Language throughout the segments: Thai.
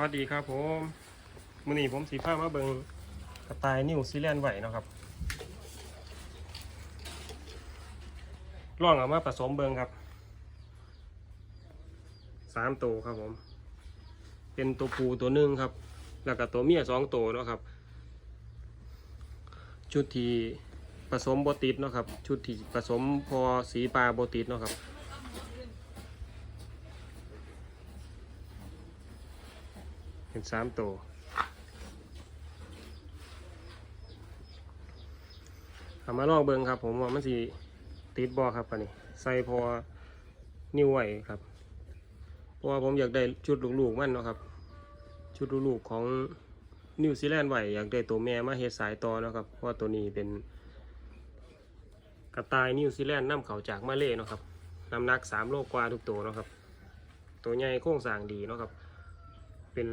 วัสดีครับผมมือนี้ผมสีผ้ามาเบิงกระต่ายนิวซีแลนด์ไหวเนาะครับล่องเอามาผสมเบิงครับสามตัวครับผม เป็นตัวผู้ตัวหนึ่งครับ แล้วก็ตัวเมียสองตัวเนาะครับ ชุดที่ผสมโบติดเนาะครับ ชุดที่ผสมพอสีปลาโบติดเนาะครับ เป็นสามตัวเอามาลองเบิงครับ ผมว่ามันสิติดบอครับอันนี้ ใส่พอนิ้วไหวครับ เพราะว่าผมอยากได้ชุดลูกๆมันเนาะครับ ชุดลูกๆของนิวซีแลนด์ไหวอยากได้ตัวแม่มาเฮ็ดสายต่อเนาะครับ เพราะว่าตัวนี้เป็นกระต่ายนิวซีแลนด์นํเขาจากมาเลเนาะครับน้ำหนักสามโลกว่าทุกตัวเนาะครับ ตัวใหญ่โครงสร้างดีเนาะครับ เป็น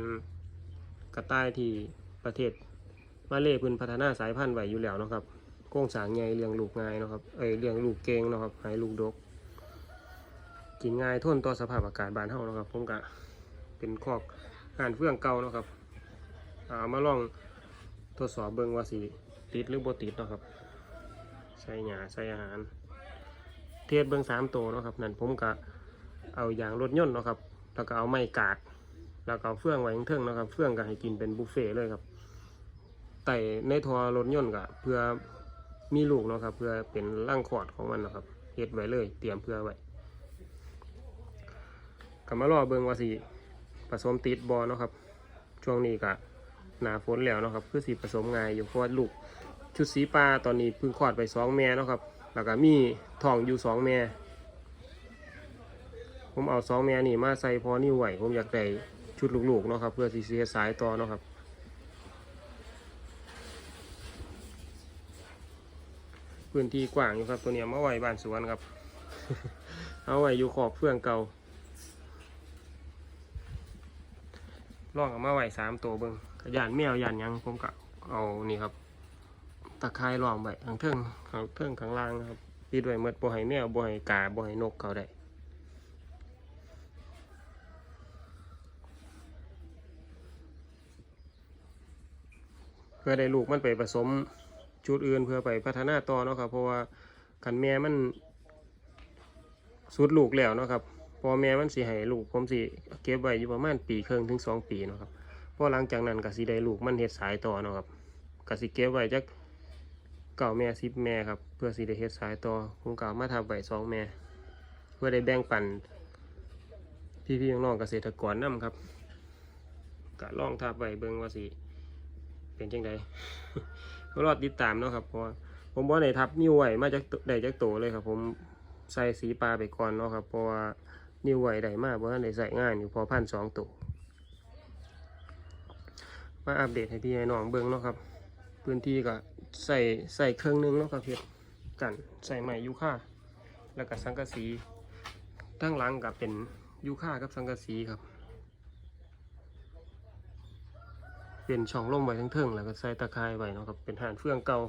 กระต่ายที่ประเทศมาเลเพื้นพัฒนาสายพันธุ์ไว้อยู่แล้วนะครับโครงสางใหญ่เลี้ยงลูกง่ายนะครับเอ้ยเลี้ยงลูกเก่งนะครับให้ลูกดก กินง่ายทนต่อสภาพอากาศบ้านเฮานะครับผมก็เป็นคอกงานเฟื่องเก่านะครับเอามาลองทดสอบเบิ่งว่าสิติดหรือบ่ติดนะครับ ใส่หญ้าใส่อาหาร เทศเบิ่งสามตัวนะครับนั่นผมก็เอาอย่างรถยนต์นะครับแล้วก็เอาไม้กาด แล้วก็เฟื่องไว้ข้งเทิงนะครับ เฟื่องก็ให้กินเป็นบุฟเฟ่เลยครับไต่ในทอรถยนต์ก็เพื่อมีลูกเนาะครับ เพื่อเป็นร่างขอดของมันนะครับเฮ็ดไว้เลย เตรียมเพื่อไว้ก็มารอเบิ่งว่าสิผสมติดบอเนาะครับ ช่วงนี้ก็หนาฝนแล้วเนาะครับคือสิผสมง่ายอยู่เพราะว่าลูกชุดสีปลาตอนนี้เพิ่งคลอดไปสองแม่เนาะครับ แล้วก็มีทองอยู่สองแม่ผมเอาสองแม่นี่มาใส่พอนิ้วไหวผมอยากได้ ชุดลูกๆเนาะครับ เพื่อสีเสียสายต่อเนาะครับพื้นที่กว้างอยู่ครับ ตัวเนี้ยมาไว้บ้านสวนครับ เอาไว้อยู่ขอบเฟื่องเก่าล่องเอามาไว้สามตัวเบิ้งยานแมวยานยังผมก็เอานี่ครับตะไคร้ล้อมไว้ข้างเทิงข้างเทิงข้างล่างครับปิดไว้เมื่อบ่ให้แมวบ่ให้กาบ่ให้นกเขาได้ เพื่อได้ลูกมันไปผสมชุดอื่นเพื่อไปพัฒนาต่อเนาะครับเพราะว่าขันแม่มันสุดลูกแล้วเนาะครับพอแม่มันสิให้ลูกผมสิเก็บไว้อยู่ประมาณปีครึ่งถึงสองปีเนาะครับพอหลังจากนั้นก็สิได้ลูกมันเฮ็ดสายต่อเนาะครับก็สิเก็บไว้จักเก่าแม่สิบแม่ครับเพื่อสิได้เฮ็ดสายต่อผมก็เอามาทับไว้สองแม่ เพื่อได้แบ่งปันพี่ๆน้องๆเกษตรกรนํครับก็ลองทับไว้เบิ่งว่าสิ เป็นจังไดก็รอติดตามเนาะครับเพราะผมว่าในทับนิ้วไหวมาจากได้จากโตเลยครับ ผมใส่สีปลาไปก่อนเนาะครับเพราะว่านิ้วไหวได้มากเพราะว่าได้ใส่งานอยู่พอพันสองตัวมาอัปเดตให้พี่ให้น้องเบิ้งเนาะครับ พื้นที่ก็ใส่ใส่เครื่องนึงเนาะครับเพียกันใส่ใหม่ยูค่าแล้วก็สังกะสีทั้งหลังกับเป็นยูค่ากับสังกะสีครับ เป็นช่องลมไว้ทั้งเทิงแล้วก็ใส่ตะไคร้ไว้เนาะครับเป็นหานเฟืองเก่า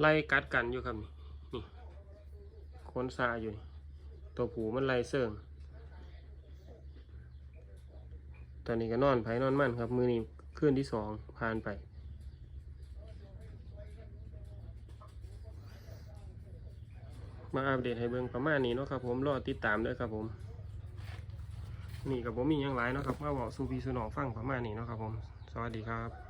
ไล่กัดกันอยู่ครับนี่นี่โคนซาอยู่ตัวผูมันไล่เสื่องตอนนี้ก็นอนไผนอนมั่นครับ มือนี้คืนที่สองผ่านไปมาอัปเดตให้เบิ่งประมาณนี้เนาะครับผม รอติดตามด้วยครับผม นี่กับผมมีอย่างไรเนาะครับมาบอกสู่พี่สู่น้องฟังประมาณนี้เนาะครับผม สวัสดีครับ